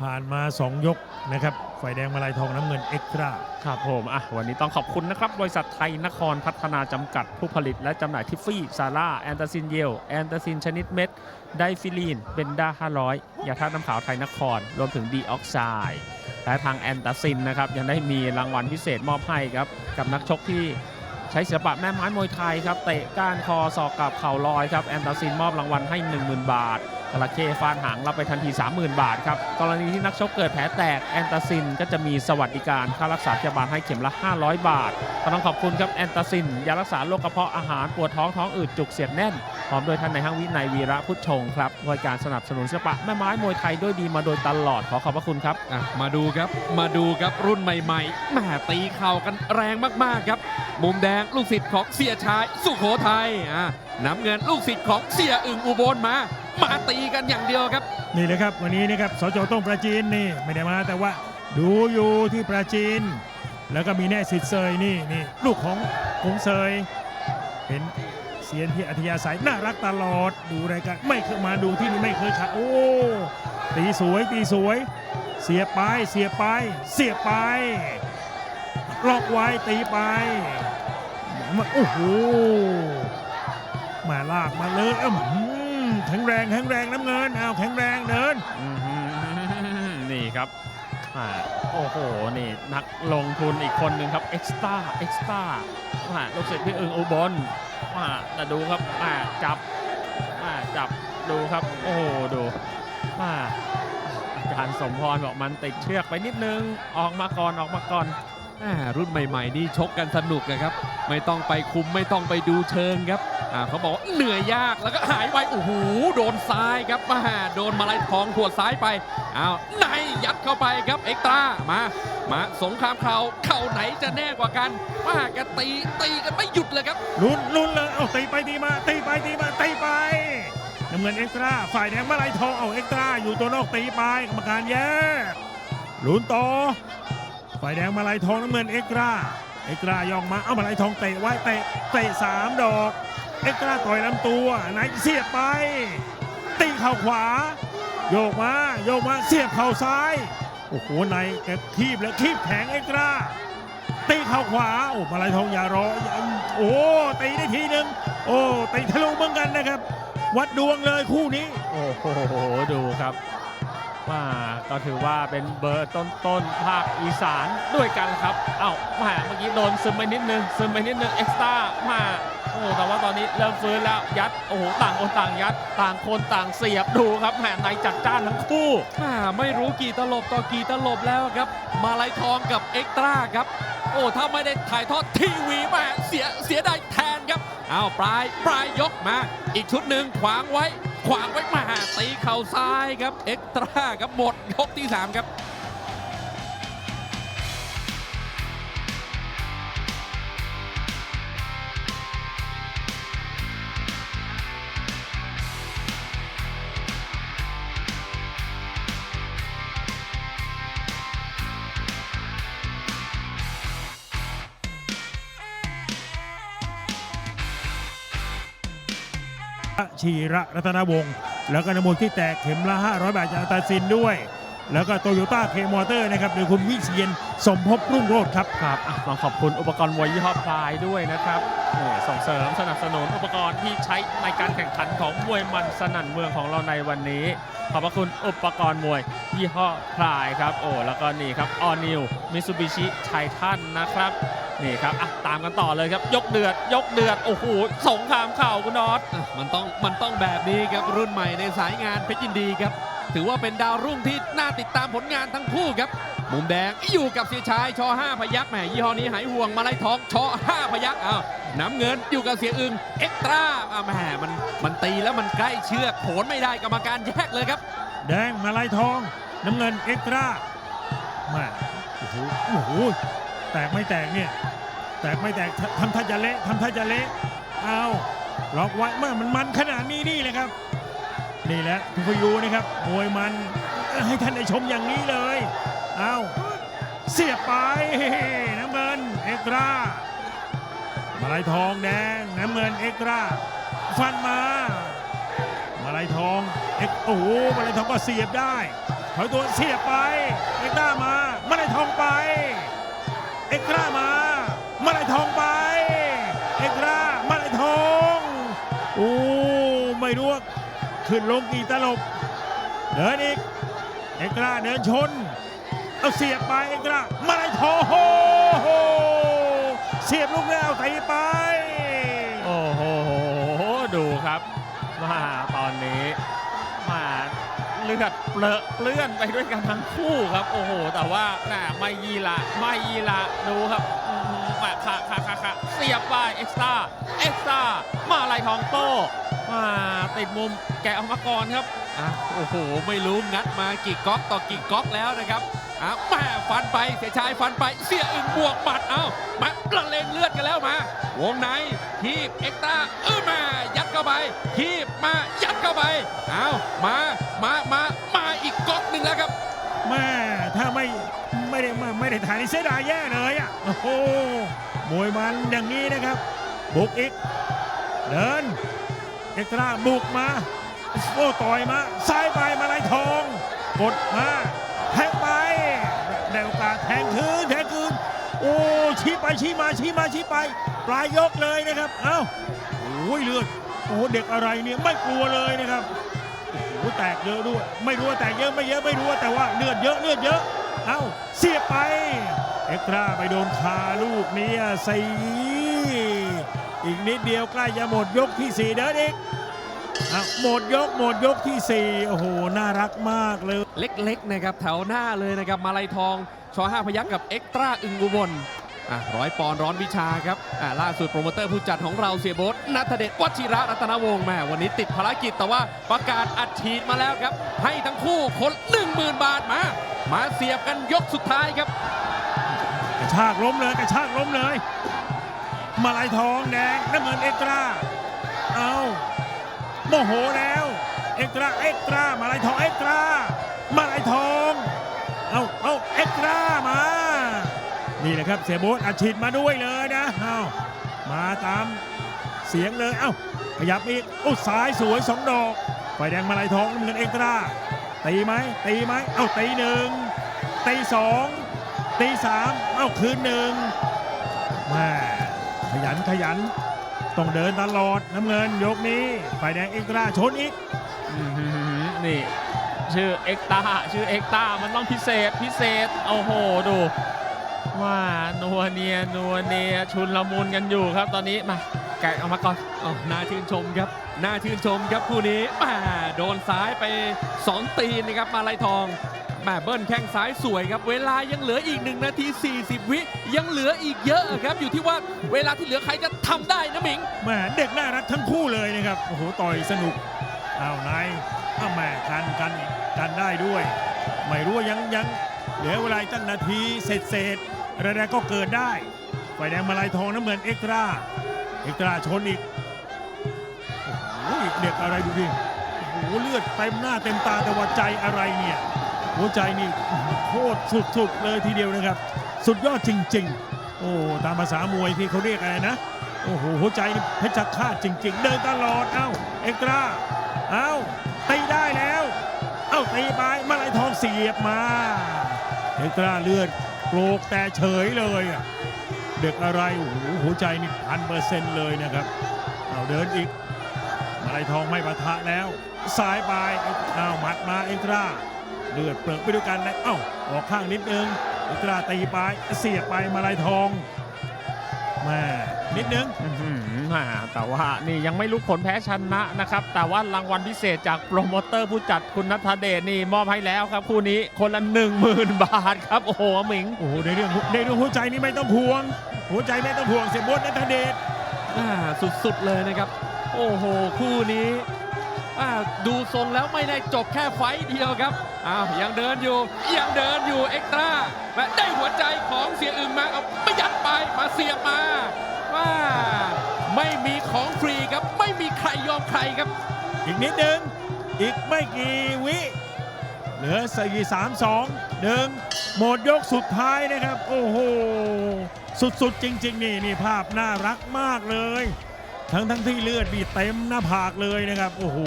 ผ่านมา 2 ยกนะครับฝ่ายแดงมาลายทองน้ำเงินเอ็กตร้าครับผมอะวันนี้ต้องขอบคุณนะครับ บริษัทไทยนครพัฒนาจำกัดผู้ผลิตและจำหน่ายทิฟฟี่ ซาร่า แอนตาซินเยล แอนตาซินชนิดเม็ด ไดฟิลีน เบนด้า 500 ยาธาตุน้ำขาวไทยนคร รวมถึงดีออกไซด์และทางแอนตาซินนะครับยังได้มีรางวัลพิเศษมอบให้ครับ กับนักชกที่ใช้ศิลปะแม่ไม้มวยไทยครับเตะก้านคอศอกกับเข่าลอยครับแอนตาซินมอบรางวัลให้ 10,000 บาท จระเข้ฟาดหางรับไปทันที 30,000 บาทครับ กรณีที่นักชกเกิดแผลแตกแอนตาซินก็จะมีสวัสดิการค่ารักษาพยาบาลให้เข็มละ 500 บาทก็ต้องขอบคุณครับแอนตาซินยารักษาโรคกระเพาะอาหารปวดท้องท้องอืดจุกเสียดแน่นพร้อมโดยท่านในห้างวินัยวีระพุทธชงครับบริการสนับสนุนศิลปะแม่ไม้มวยไทยด้วยดีมาโดยตลอดขอขอบพระคุณครับอะมาดูครับมาดูครับรุ่นใหม่ๆแหมตีเข่ากันแรงมากๆครับ มุมแดงลูกศิษย์ของเสียชายสุโขทัยอะน้ำเงินลูกศิษย์ของเสียอึ่งอุบลมา มาตีกันอย่างเดียวครับ นี่เลยครับ วันนี้นะครับสจต้องประจีนนี่ไม่ได้มาแต่ว่าดูอยู่ที่ประจีน แล้วก็มีแน่สิทธิ์เซยนี่นี่ลูกของคงเซยเป็นเซียนที่อัธยาศัยน่ารักตลอดดูรายการไม่เคยมาดูที่นี่ไม่เคยขาดโอ้ตีสวยตีสวย เสียไปเสียไปเสียไปล็อกไว้ตีไปมาโอ้โหมาลากมาเลยอื้ออ แข็งแรงแข็งแรงน้ำเงินเอาแข็งแรงเดิน อื้อหือนี่ครับอ่าโอ้โห นี่นักลงทุนอีกคนหนึ่งครับเอ็กซ์ต้าเอ็กซ์ต้าลูกศิษย์พี่อึงอุบลอ่าแต่ดูครับอ่าจับอ่าจับดูครับ โอ้โห ดูอ่าอาจารย์สมพรบอกมันติดเชือกไปนิดนึง ออกมาก่อนออกมาก่อน อ่ารุ่นใหม่ ๆ นี่ชกกันสนุกนะครับ ไม่ต้องไปคุมไม่ต้องไปดูเชิงครับอ่าเขาบอกเหนื่อยยากแล้วก็หายไวโอ้โหโดนซ้ายครับมาโดนมาลายทองหัวดซ้ายไปอ้าวในยัดเข้าไปครับเอ็กตรามามาสงครามเข่าเข่าไหนจะแน่กว่ากันมาแกตีตีกันไม่หยุดเลยครับลุ้นลุ้นเลยเอาตีไปตีมาตีไปตีมาตีไปน้ำเงินเอ็กตราฝ่ายแดงมาลายทองเอาเอ็กตราอยู่ตัวนอกตีไปกรรมการแยกลุ้นต่อฝ่ายแดงมาลายทองน้ำเงินเอ็กตรา เอกรายองมา เอามาลายทองเตะไว้เตะเตะสามดอก เอกราต่อยลำตัวไหนเสียบไป ตีเข่าขวา โยกมาโยกมาเสียบเข่าซ้าย โอ้โหในแกคีบแล้วคีบแข็งเอกราตีเข่าขวา โอ้มาลายทองอย่ารออย่าโอ้ตีได้ทีหนึ่งโอ้ตีทะลุเหมือนกันนะครับ วัดดวงเลยคู่นี้ โอ้โหดูครับ ว่าก็ถือว่าเป็นเบอร์ต้นๆภาคอีสานด้วยกันครับเอ้าแหมาเมื่อกี้โดนซึมไปนิดนึงซึมไปนิดนึงเอ็กซ์ต้ามาโอ้แต่ว่าตอนนี้เริ่มฟื้นแล้วยัดโอ้โหต่างคนต่างยัด ต่างคนต่างเสียบดูครับแหมในจัดจ้านทั้งคู่ไม่รู้กี่ตลบต่อกี่ตลบแล้วครับ มาลายทองกับเอ็กตร้าครับ โอ้ถ้าไม่ได้ถ่ายทอดทีวีแมาเสียเสียดายแทนครับเอ้าปลายปลายยกมา อีกชุดหนึ่งขวางไว้ ขวางไว้มาตีเข่าซ้ายครับ เอ็กตร้าครับหมดยกที่ 3 ครับ ชีระรัตนวงศ์แล้วก็นำมวยที่แตกเข็มละ 500 บาทจากอัตาซินด้วย แล้วก็โตโยต้าเคมอเตอร์นะครับโดยคุณวิเชียนสมภพรุ่งโรจน์ครับครับต้องขอบคุณอุปกรณ์มวยยี่ห้อพลายด้วยนะครับส่งเสริมสนับสนุนอุปกรณ์ที่ใช้ในการแข่งขันของมวยมันสนั่นเมืองของเราในวันนี้ ขอบพระคุณอุปกรณ์มวยยี่ห้อพลายครับโอ้แล้วก็นี่ครับออนิวมิซูบิชิไททันนะครับนี่ครับอะตามกันต่อเลยครับ ยกเดือด ยกเดือด โอ้โหสงครามเข่าคุณนอตอะ มันต้องมันต้องแบบนี้ครับรุ่นใหม่ในสายงานเพชรยินดีครับ ถือว่าเป็นดาวรุ่งที่น่าติดตามผลงานทั้งคู่ครับ มุมแดงอยู่กับเสียชายชอ5พยักแหมยี่ห้อนี้หายห่วงมาไล่ทองชอ5พยักอ้าวน้ำเงินอยู่กับเสียอึงเอ็กตร้าอะแหมมันมันตีแล้วมันใกล้เชือกโผลไม่ได้กรรมการแยกเลยครับ แดงมาไลายทอง น้ำเงินเอ็กตร้ามาโอ้โหโอ้โหแตกไม่แตกเนี่ยแตกไม่แตกททำท่าจะเละทำท่าจะเละเอา ล็อกไว้เมื่อมันมันขนาดนี้นี่เลยครับ นี่แหละทุกพยูนะครับมวยมันให้ท่านได้ชมอย่างนี้เลยเอาเสียบไปน้ำเงินเอกรามาลายทองแดงน้ำเงินเอกราฟันมามาลายทองเอกโอ้โหมาลายทองก็เสียบได้ถอยตัวเสียบไปเอกรามามาได้ทองไป เอกรามามาได้ทอง ขึ้นลงกี่ตลบ เดินอีก เอ็กราเดินชน เอาเสียบไปเอ็กรามาได้ทองโอ้โหเสียบลูกแล้วตีไป โอ้โห ดูครับมาตอนนี้มาเลือดเปรอะเปลื้อนไปด้วยกันทั้งคู่ครับ โอ้โห แต่ว่าแหมไม่ยีละไม่ยีละดูครับคาค่ะค่ะค่ะค่ะเสียบไปเอ็กซ์ตาเอ็กซ์ตามาลายทองโตมา ติดมุมแกะออกมาก่อนครับอะโอ้โห ไม่รู้งัดมากี่ก๊อกต่อกี่ก๊อกแล้วนะครับอะแม่ฟันไปเสียชายฟันไปเสียอึ่งบวกหมัดเอ้ามาละเลงเลือดกันแล้วมา วงในทีบเอ็กตร้าเออมายัดเข้าไปทีบมายัดเข้าไปเอามามามามาอีกก๊อกหนึ่งแล้วครับแม่ถ้าไม่ไม่ได้ไม่ไม่ได้ถ่ายนี่เสียดายแย่เลยอะโอ้โหมวยมันอย่างนี้นะครับ บุกอีก เดิน เอ็กซ์ตร้าบุกมาโอ้ต่อยมาซ้ายไปมาลายทอง กดมาแทงไปได้โอกาสแทงคืนแทงคืนโอ้ชี้ไปชี้มาชี้มาชี้ไป ปลายยกเลยนะครับ เอ้าโอ้ยเลือดโอ้เด็กอะไรเนี่ยไม่กลัวเลยนะครับโอ้แตกเยอะด้วย ไม่รู้ว่าแตกเยอะไม่เยอะไม่รู้ว่าแต่ว่าเลือดเยอะเลือดเยอะเอ้าเสียบไป เอ็กตร้าไปโดนคาลูกนี้อะสี อีกนิดเดียวใกล้จะหมดยกที่สี่เดินอีกอะหมดยกหมดยกที่สี่โอ้โห น่ารักมากเลย เล็กๆนะครับแถวหน้าเลยนะครับมาลายทองชอห้าพยักกับเอ็กตร้าอึงอุบลอะร้อยปอนด์ร้อนวิชาครับอะล่าสุดโปรโมเตอร์ผู้จัดของเราเสียโบทนัทเดชวชิระรัตนวงศ์แม่วันนี้ติดภารกิจแต่ว่าประกาศอัดฉีดมาแล้วครับ ให้ทั้งคู่คน10,000 บาทมา มาเสียบกันยกสุดท้ายครับ กระชากล้มเลยกระชากล้มเลย มาลายทองแดงน้ำเงินเอ็กตราเอาโมโหแล้ว เอ็กตราเอ็กตรามาลายทองเอ็กตรามาลายทองเอาเอาเอ็กตรามา นี่แหละครับเสียโบ๊ทอัดฉีดมาด้วยเลยนะเอามาตามเสียงเลยเอ้าขยับอีกโอ้สายสวยสองดอกไฟแดงมาลายทองน้ำเงินเอ็กตราตีไหมตีไหมเอ้าตีหนึ่งตีสองตีสามเอ้าคืนหนึ่งแม่ ขยันขยัน ต้องเดินตลอดน้ำเงินยกนี้ไฟแดงเอ็กตราชนอีกนี่ ชื่อเอ็กตาชื่อเอ็กตามันต้องพิเศษพิเศษโอ้โหดูว่านัวเนียนัวเนียชุนละมุนกันอยู่ครับตอนนี้มา กะออกมาก่อนอ๋อน่าชื่นชมครับน่าชื่นชมครับคู่นี้แหม่โดนซ้ายไป 2 ตีนนะครับมาลายทองแหม่เบิ้ลแข้งซ้ายสวยครับ เวลายังเหลืออีก 1 นาที 40 วิยังเหลืออีกเยอะครับอยู่ที่ว่าเวลาที่เหลือใครจะทำได้นะหมิงแม่เด็กน่ารักทั้งคู่เลยนะครับโอ้โหต่อยสนุกอ้าวนายอ้าวแม่กันกันกันได้ด้วย ไม่รู้ว่ายังยังเหลือเวลาอีกตั้งนาทีเศษเศษๆอะไรๆก็เกิดได้ไฟแดงมาลายทองน้ำเหมือนเอ็กตร้า เอกตราชนอีกโอ้โหเด็กอะไรดูดิโอ้โหเลือดเต็มหน้าเต็มตาแต่ว่าใจอะไรเนี่ยหัวใจนี่โคตรสุดๆเลยทีเดียวนะครับ สุดยอดจริง ๆ โอ้ตามภาษามวยที่เขาเรียกอะไรนะโอ้โหหัวใจนี่เพชรฆาตจริง ๆ เดินตลอดเอ้าเอ็กตราเอ้าตีได้แล้ว เอ้าตีไปมาลายทองเสียบมาเอ็กตราเลือดโกรกแต่เฉยเลยอะ เด็กอะไรโอ้โหหัวใจนี่พันเปอร์เซ็นต์เลยนะครับเอาเดินอีกมาลายทองไม่ปะทะแล้วสายไปเอาหมัดมาเอ็นตราเลือดเปลือกไปด้วยกันนะเอ้าออกข้างนิดนึงเอ็นตราตีไปเสียบไปมาลายทองแม่นิดนึง แต่ว่านี่ยังไม่รู้ผลแพ้ชนะนะครับ แต่ว่ารางวัลพิเศษจากโปรโมเตอร์ผู้จัดคุณนัทเดชนี่มอบให้แล้วครับคู่นี้คนละ 1 0,000 บาทครับ โอ้โหหมิง โอ้โหในเรื่องในเรื่องหัวใจนี่ไม่ต้องห่วง หัวใจไม่ต้องห่วงเสียบดนัทเดชอ่าสุดๆเลยนะครับ โอ้โห คู่นี้อ่าดูทรงแล้วไม่ได้จบแค่ไฟต์เดียวครับอ้าวยังเดินอยู่ยังเดินอยู่เอ็กตร้าและได้หัวใจของเสียอึงมาเอาไปยัด อมใครครับ อีกนิดนึง อีกไม่กี่วิ เหลือสี่สามสองหนึ่งหมดยกสุดท้ายนะครับ โอ้โห สุดๆ จริง ๆ นี่นี่ภาพน่ารักมากเลย ทั้งทั้งที่เลือดบีเต็มหน้าผากเลยนะครับ โอ้โห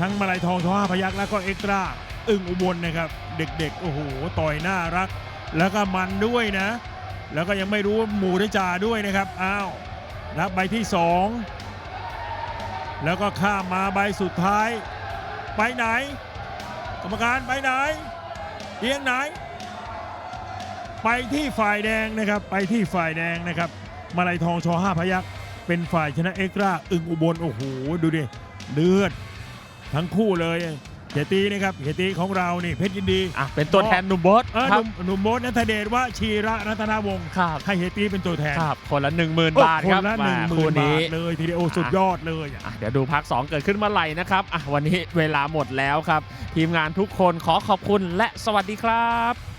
ทั้งมาลายทองทว่าพยักแล้วก็เอ็กตร้าอึ่งอุบลนะครับ เด็กๆ โอ้โห ต่อยน่ารัก แล้วก็มันด้วยนะ แล้วก็ยังไม่รู้ว่าหมู่ได้จ่าด้วยนะครับ อ้าวรับใบที่สอง แล้วก็ข้ามมาใบสุดท้าย ไปไหน กรรมการไปไหนเอียงไหน ไปที่ฝ่ายแดงนะครับ ไปที่ฝ่ายแดงนะครับ มาลัยทองชอห้าพยักเป็นฝ่ายชนะเอกราอึงอุบลโอ้โหดูดิเลือด ทั้งคู่เลย เฮียตีนะครับเฮียตีของเรานี่เพชรยินดีอะเป็นตัวแทนหนุ่มโบสเออคหรับนุ่มหนุ่มโบสนัทเดชว่าชีระรัตนาวงศ์ครับให้เฮียตีเป็นตัวแทนครับคนละ1 0,000 บาทคคนรับละหมานึ่งหมื่คู่นบานี้ทเลยทีเดียวโอ้สุดยอดเลยอะอะเดี๋ยวดูพัก2เกิดขึ้นเมื่อไหร่นะครับอะวันนี้เวลาหมดแล้วครับ ทีมงานทุกคนขอขอบคุณและสวัสดีครับ